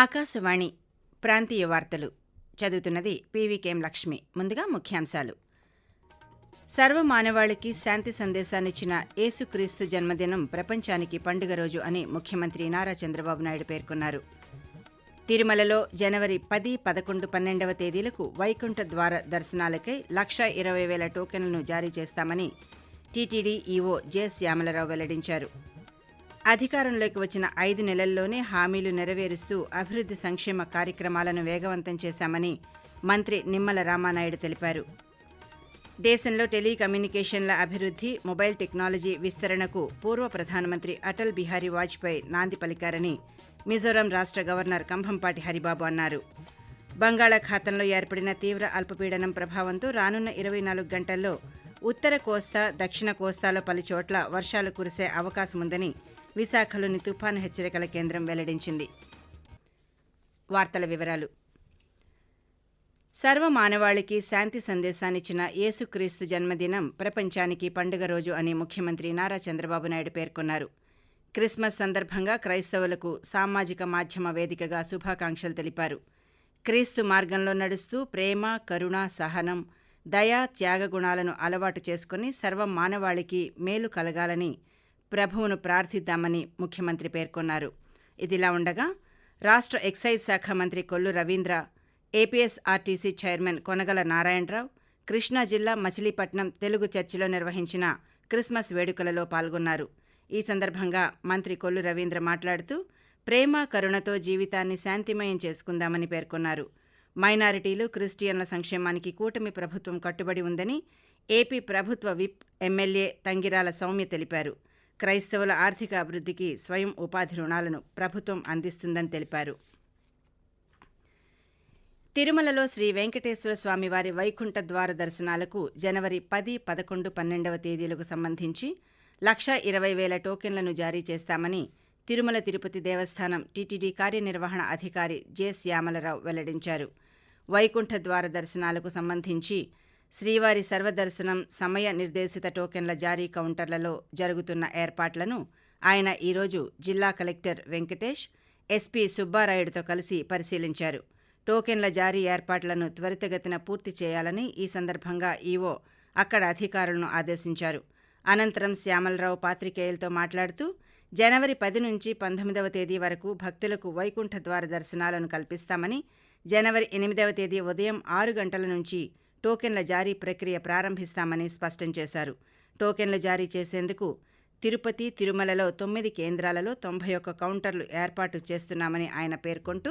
ఆకాశవాణి ప్రాంతీయ వార్తలు. చదువుతున్నది పీవీకేఎం లక్ష్మి. ముందుగా ముఖ్యాంశాలు. సర్వమానవాళికి శాంతి సందేశాన్నిచ్చిన యేసుక్రీస్తు జన్మదినం ప్రపంచానికి పండుగ రోజు అని ముఖ్యమంత్రి నారా చంద్రబాబు నాయుడు పేర్కొన్నారు. తిరుమలలో జనవరి పది పదకొండు పన్నెండవ తేదీలకు వైకుంఠ ద్వార దర్శనాలకై లక్ష ఇరవై వేల టోకెన్లను జారీ చేస్తామని టీటీడీ ఈవో జె శ్యామలరావు వెల్లడించారు. అధికారంలోకి వచ్చిన ఐదు నెలల్లోనే హామీలు నెరవేరుస్తూ అభివృద్ధి సంక్షేమ కార్యక్రమాలను వేగవంతం చేశామని మంత్రి నిమ్మల రామానాయుడు తెలిపారు. దేశంలో టెలికమ్యూనికేషన్ల అభివృద్ధి మొబైల్ టెక్నాలజీ విస్తరణకు పూర్వ ప్రధానమంత్రి అటల్ బిహారీ వాజ్పేయి నాంది పలికారని మిజోరాం రాష్ట్ర గవర్నర్ కంభంపాటి హరిబాబు అన్నారు. బంగాళాఖాతంలో ఏర్పడిన తీవ్ర అల్పపీడనం ప్రభావంతో రానున్న ఇరవై నాలుగు గంటల్లో ఉత్తర కోస్తా దక్షిణ కోస్తాలో పలుచోట్ల వర్షాలు కురిసే అవకాశముందని విశాఖలోని తుఫాను హెచ్చరికల కేంద్రం వెల్లడించింది. వార్తల వివరాలు. సర్వమానవాళికి శాంతి సందేశాన్నిచ్చిన యేసుక్రీస్తు జన్మదినం ప్రపంచానికి పండుగ రోజు అని ముఖ్యమంత్రి నారా చంద్రబాబు నాయుడు పేర్కొన్నారు. క్రిస్మస్ సందర్భంగా క్రైస్తవులకు సామాజిక మాధ్యమ వేదికగా శుభాకాంక్షలు తెలిపారు. క్రీస్తు మార్గంలో నడుస్తూ ప్రేమ కరుణ సహనం దయా త్యాగగుణాలను అలవాటు చేసుకుని సర్వ మానవాళికి మేలు కలగాలని ప్రభువును ప్రార్థిద్దామని ముఖ్యమంత్రి పేర్కొన్నారు. ఇదిలా ఉండగా రాష్ట్ర ఎక్సైజ్ శాఖ మంత్రి కొల్లు రవీంద్ర ఏపీఎస్ఆర్టీసీ చైర్మన్ కొనగల నారాయణరావు కృష్ణా జిల్లా మచిలీపట్నం తెలుగు చర్చిలో నిర్వహించిన క్రిస్మస్ వేడుకలలో పాల్గొన్నారు. ఈ సందర్భంగా మంత్రి కొల్లు రవీంద్ర మాట్లాడుతూ ప్రేమ కరుణతో జీవితాన్ని శాంతిమయం చేసుకుందామని పేర్కొన్నారు. మైనారిటీలు క్రిస్టియన్ల సంక్షేమానికి కూటమి ప్రభుత్వం కట్టుబడి ఉందని ఏపీ ప్రభుత్వ విప్ ఎమ్మెల్యే తంగిరాల సౌమ్య తెలిపారు. క్రైస్తవుల ఆర్థిక అభివృద్ధికి స్వయం ఉపాధి రుణాలను ప్రభుత్వం అందిస్తుందని తెలిపారు. తిరుమలలో శ్రీ వెంకటేశ్వర స్వామివారి వైకుంఠ ద్వార దర్శనాలకు జనవరి పది పదకొండు పన్నెండవ తేదీలకు సంబంధించి లక్ష ఇరవై వేల టోకెన్లను జారీ చేస్తామని తిరుమల తిరుపతి దేవస్థానం టీటీడీ కార్యనిర్వహణ అధికారి జె శ్యామలరావు వెల్లడించారు. వైకుంఠ ద్వార దర్శనాలకు సంబంధించి శ్రీవారి సర్వదర్శనం సమయ నిర్దేశిత టోకెన్ల జారీ కౌంటర్లలో జరుగుతున్న ఏర్పాట్లను ఆయన ఈరోజు జిల్లా కలెక్టర్ వెంకటేష్ ఎస్పీ సుబ్బారాయుడుతో కలిసి పరిశీలించారు. టోకెన్ల జారీ ఏర్పాట్లను త్వరితగతిన పూర్తి చేయాలని ఈ సందర్భంగా ఈవో అక్కడ అధికారులను ఆదేశించారు. అనంతరం శ్యామలరావు పాత్రికేయులతో మాట్లాడుతూ జనవరి పది నుంచి పంతొమ్మిదవ తేదీ వరకు భక్తులకు వైకుంఠ ద్వార దర్శనాలను కల్పిస్తామని జనవరి ఎనిమిదవ తేదీ ఉదయం ఆరు గంటల నుంచి టోకెన్ల జారీ ప్రక్రియ ప్రారంభిస్తామని స్పష్టం చేశారు. టోకెన్లు జారీ చేసేందుకు తిరుపతి తిరుమలలో తొమ్మిది కేంద్రాలలో తొంభై ఒక్క కౌంటర్లు ఏర్పాటు చేస్తున్నామని ఆయన పేర్కొంటూ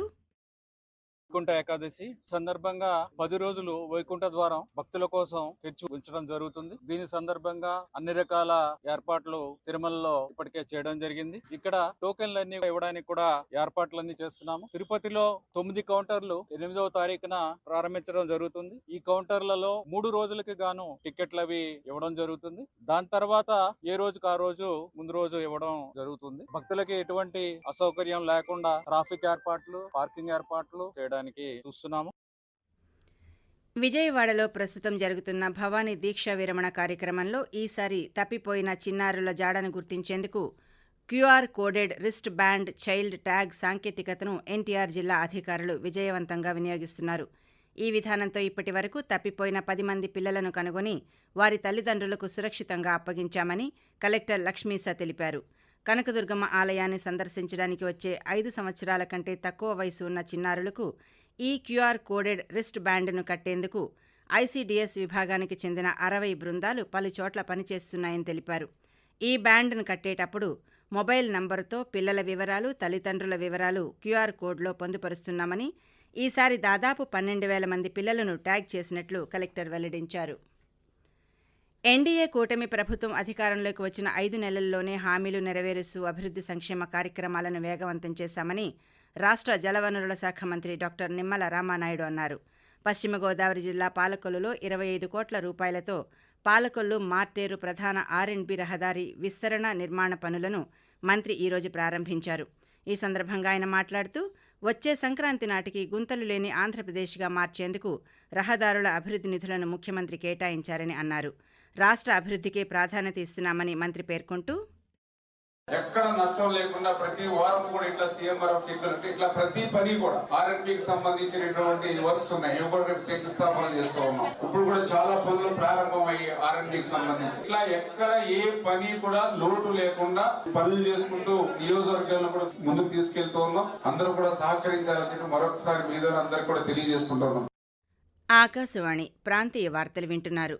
వైకుంఠ ఏకాదశి సందర్భంగా పది రోజులు వైకుంఠ ద్వారం భక్తుల కోసం తెచ్చి ఉంచడం జరుగుతుంది. దీని సందర్భంగా అన్ని రకాల ఏర్పాట్లు తిరుమలలో ఇప్పటికే చేయడం జరిగింది. ఇక్కడ టోకెన్లన్నీ ఇవ్వడానికి కూడా ఏర్పాట్లన్నీ చేస్తున్నాము. తిరుపతిలో తొమ్మిది కౌంటర్లు ఎనిమిదవ తారీఖున ప్రారంభించడం జరుగుతుంది. ఈ కౌంటర్లలో మూడు రోజులకి గాను టికెట్లు అవి ఇవ్వడం జరుగుతుంది. దాని తర్వాత ఏ రోజుకు ఆ రోజు ముందు రోజు ఇవ్వడం జరుగుతుంది. భక్తులకి ఎటువంటి అసౌకర్యం లేకుండా ట్రాఫిక్ ఏర్పాట్లు పార్కింగ్ ఏర్పాట్లు చేయడానికి చూస్తున్నాము. విజయవాడలో ప్రస్తుతం జరుగుతున్న భవానీ దీక్ష విరమణ కార్యక్రమంలో ఈసారి తప్పిపోయిన చిన్నారుల జాడను గుర్తించేందుకు QR coded wrist band child tag సాంకేతికతను ఎన్టీఆర్ జిల్లా అధికారులు విజయవంతంగా వినియోగిస్తున్నారు. ఈ విధానంతో ఇప్పటి వరకు తప్పిపోయిన పది మంది పిల్లలను కనుగొని వారి తల్లిదండ్రులకు సురక్షితంగా అప్పగించామని కలెక్టర్ లక్ష్మీస తెలిపారు. కనకదుర్గమ్మ ఆలయాన్ని సందర్శించడానికి వచ్చే ఐదు సంవత్సరాల కంటే తక్కువ వయసు ఉన్న చిన్నారులకు ఈ క్యూఆర్ కోడెడ్ రిస్ట్ బ్యాండ్ను కట్టేందుకు ఐసీడీఎస్ విభాగానికి చెందిన అరవై బృందాలు పలు చోట్ల పనిచేస్తున్నాయని తెలిపారు. ఈ బ్యాండ్ను కట్టేటప్పుడు మొబైల్ నంబరుతో పిల్లల వివరాలు తల్లిదండ్రుల వివరాలు క్యూఆర్ కోడ్లో పొందుపరుస్తున్నామని ఈసారి దాదాపు పన్నెండు వేల మంది పిల్లలను ట్యాగ్ చేసినట్లు కలెక్టర్ వెల్లడించారు. ఎన్డీఏ కూటమి ప్రభుత్వం అధికారంలోకి వచ్చిన ఐదు నెలల్లోనే హామీలు నెరవేరుస్తూ అభివృద్ధి సంక్షేమ కార్యక్రమాలను వేగవంతం చేశామని రాష్ట్ర జలవనరుల శాఖ మంత్రి డాక్టర్ నిమ్మల రామానాయుడు అన్నారు. పశ్చిమ గోదావరి జిల్లా పాలకొల్లులో ఇరవై ఐదు కోట్ల రూపాయలతో పాలకొల్లు మార్టేరు ప్రధాన ఆర్ఎండ్బి రహదారి విస్తరణ నిర్మాణ పనులను మంత్రి ఈరోజు ప్రారంభించారు. ఈ సందర్భంగా ఆయన మాట్లాడుతూ వచ్చే సంక్రాంతి నాటికి గుంతలు లేని ఆంధ్రప్రదేశ్గా మార్చేందుకు రహదారుల అభివృద్ధి నిధులను ముఖ్యమంత్రి కేటాయించారని అన్నారు. రాష్ట్ర అభివృద్ధికే ప్రాధాన్యత ఇస్తున్నామని మంత్రి పేర్కొంటూ ఎక్కడ నష్టం లేకుండా ప్రతి వారం కూడా ఇట్లా సీఎంఆర్ఎఫ్ సెక్యూరిటీ ఇట్లా ప్రతి పని కూడా ఆర్ఎండ్బికి సంబంధించినటువంటి వర్క్స్ ఉన్నాయి. ఇవి కూడా రేపు శంకుస్థాపన చేస్తూ ఉన్నాం. ఇప్పుడు కూడా చాలా పనులు ప్రారంభమయ్యి ఆర్ఎండ్బికి సంబంధించి. ఇట్లా ఎక్కడ ఏ పని కూడా లోటు లేకుండా పనులు చేసుకుంటూ నియోజకవర్గాలను కూడా ముందుకు తీసుకెళ్తూ ఉన్నాం. అందరూ కూడా సహకరించాలని మరొకసారి మీద అందరికి కూడా తెలియజేసుకుంటూ ఉన్నాం. ఆకాశవాణి ప్రాంతీయ వార్తలు వింటున్నారు.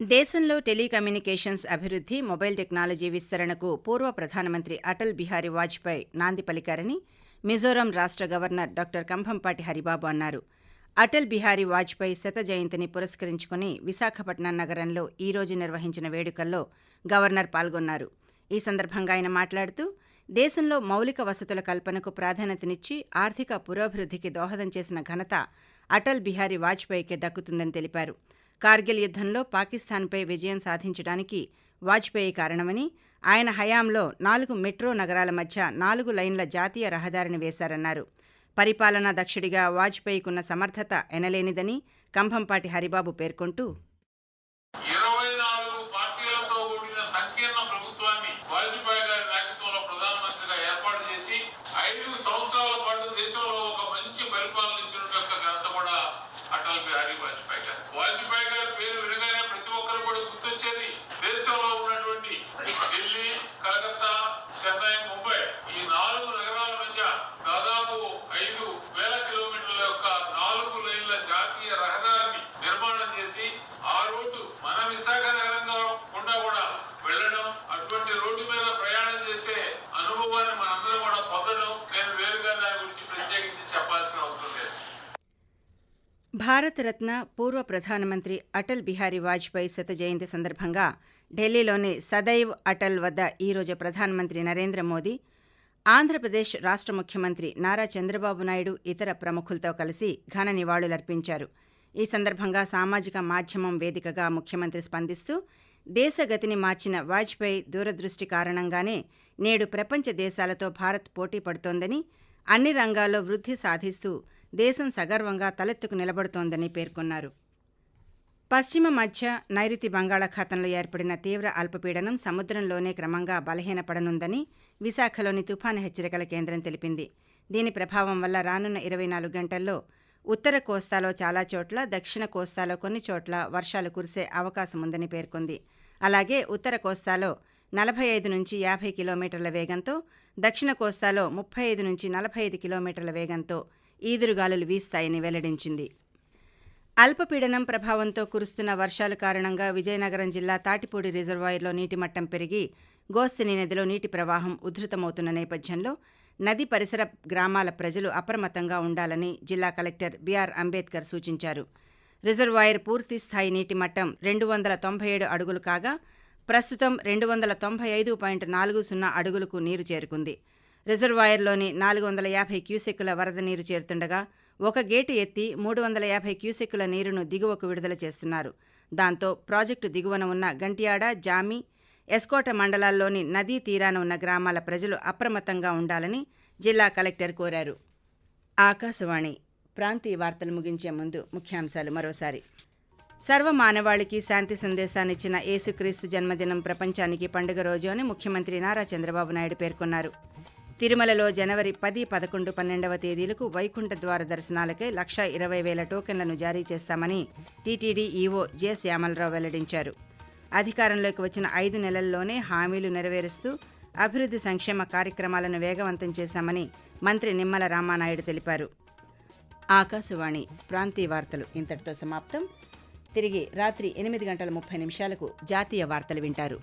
దేశంలో టెలికమ్యూనికేషన్స్ అభివృద్ధి మొబైల్ టెక్నాలజీ విస్తరణకు పూర్వ ప్రధానమంత్రి అటల్ బిహారీ వాజ్పేయి నాంది పలికారని మిజోరాం రాష్ట్ర గవర్నర్ డాక్టర్ కంభంపాటి హరిబాబు అన్నారు. అటల్ బిహారీ వాజ్పేయి శత జయంతిని పురస్కరించుకుని విశాఖపట్నం నగరంలో ఈ రోజు నిర్వహించిన వేడుకల్లో గవర్నర్ పాల్గొన్నారు. ఈ సందర్భంగా ఆయన మాట్లాడుతూ దేశంలో మౌలిక వసతుల కల్పనకు ప్రాధాన్యతనిచ్చి ఆర్థిక పురోభివృద్ధికి దోహదం చేసిన ఘనత అటల్ బిహారీ వాజ్పేయికే దక్కుతుందని తెలిపారు. కార్గిల్ యుద్ధంలో పాకిస్తాన్పై విజయం సాధించడానికి వాజ్పేయి కారణమని ఆయన హయాంలో నాలుగు మెట్రో నగరాల మధ్య నాలుగు లైన్ల జాతీయ రహదారిని వేశారన్నారు. పరిపాలనా దక్షుడిగా వాజ్పేయికున్న సమర్థత ఎనలేనిదని కంభంపాటి హరిబాబు పేర్కొంటూ సంవత్సరాల పాటు దేశంలో ఒక మంచి పరిపాలన ఇచ్చినటువంటి ఘనత కూడా Atal Bihari Vajpayee Why'd you break it? Bharat Ratna పూర్వ ప్రధానమంత్రి అటల్ బిహారీ వాజ్పేయి శత జయంతి సందర్భంగా ఢిల్లీలోని సదైవ్ అటల్ వద్ద ఈరోజు ప్రధానమంత్రి నరేంద్ర మోదీ ఆంధ్రప్రదేశ్ రాష్ట్ర ముఖ్యమంత్రి నారా చంద్రబాబు నాయుడు ఇతర ప్రముఖులతో కలిసి ఘన నివాళులర్పించారు. ఈ సందర్భంగా సామాజిక మాధ్యమం వేదికగా ముఖ్యమంత్రి స్పందిస్తూ దేశగతిని మార్చిన వాజ్పేయి దూరదృష్టి కారణంగానే నేడు ప్రపంచ దేశాలతో భారత్ పోటీ పడుతోందని అన్ని రంగాల్లో వృద్ధి సాధిస్తూ దేశం సగర్వంగా తలెత్తుకు నిలబడుతోందని పేర్కొన్నారు. పశ్చిమ మధ్య నైరుతి బంగాళాఖాతంలో ఏర్పడిన తీవ్ర అల్పపీడనం సముద్రంలోనే క్రమంగా బలహీనపడనుందని విశాఖలోని తుఫాను హెచ్చరికల కేంద్రం తెలిపింది. దీని ప్రభావం వల్ల రానున్న ఇరవై నాలుగు గంటల్లో ఉత్తర కోస్తాలో చాలా చోట్ల దక్షిణ కోస్తాలో కొన్ని చోట్ల వర్షాలు కురిసే అవకాశం ఉందని పేర్కొంది. అలాగే ఉత్తర కోస్తాలో నలభై ఐదు నుంచి యాభై కిలోమీటర్ల వేగంతో దక్షిణ కోస్తాలో ముప్పై ఐదు నుంచి నలభై ఐదు కిలోమీటర్ల వేగంతో ఈదురుగాలులు వీస్తాయని వెల్లడించింది. అల్పపీడనం ప్రభావంతో కురుస్తున్న వర్షాల కారణంగా విజయనగరం జిల్లా తాటిపూడి రిజర్వాయర్లో నీటి మట్టం పెరిగి గోస్తిని నదిలో నీటి ప్రవాహం ఉధృతమవుతున్న నేపథ్యంలో నది పరిసర గ్రామాల ప్రజలు అప్రమత్తంగా ఉండాలని జిల్లా కలెక్టర్ బీఆర్ అంబేద్కర్ సూచించారు. రిజర్వాయర్ పూర్తి స్థాయి నీటి మట్టం రెండు వందల తొంభై ఏడు అడుగులు కాగా ప్రస్తుతం రెండు వందల తొంభై ఐదు పాయింట్ నాలుగు సున్నా అడుగులకు నీరు చేరుకుంది. రిజర్వాయర్లోని నాలుగు వందల యాభై క్యూసెక్కుల వరద నీరు చేరుతుండగా ఒక గేటు ఎత్తి మూడు వందల యాభై క్యూసెక్కుల నీరును దిగువకు విడుదల చేస్తున్నారు. దాంతో ప్రాజెక్టు దిగువన ఉన్న గంటియాడ జామి ఎస్కోట మండలాల్లోని నదీ తీరాన ఉన్న గ్రామాల ప్రజలు అప్రమత్తంగా ఉండాలని జిల్లా కలెక్టర్ కోరారు. ఆకాశవాణి ప్రాంతీయ వార్తలు ముగించే ముందు ముఖ్యాంశాలు మరోసారి. సర్వమానవాళికి శాంతి సందేశాన్నిచ్చిన యేసుక్రీస్తు జన్మదినం ప్రపంచానికి పండుగ రోజు అని ముఖ్యమంత్రి నారా చంద్రబాబు నాయుడు పేర్కొన్నారు. తిరుమలలో జనవరి పది పదకొండు పన్నెండవ తేదీలకు వైకుంఠ ద్వార దర్శనాలకై లక్ష ఇరవై వేల టోకెన్లను జారీ చేస్తామని టీటీడీ ఈవో జె శ్యామలరావు వెల్లడించారు. అధికారంలోకి వచ్చిన ఐదు నెలల్లోనే హామీలు నెరవేరుస్తూ అభివృద్ధి సంక్షేమ కార్యక్రమాలను వేగవంతం చేశామని మంత్రి నిమ్మల రామానాయుడు తెలిపారు. ఆకాశవాణి ప్రాంతీయ వార్తలు ఇంతటితో సమాప్తం. తిరిగి రాత్రి ఎనిమిది గంటల ముప్పై నిమిషాలకు జాతీయ వార్తలు వింటారు.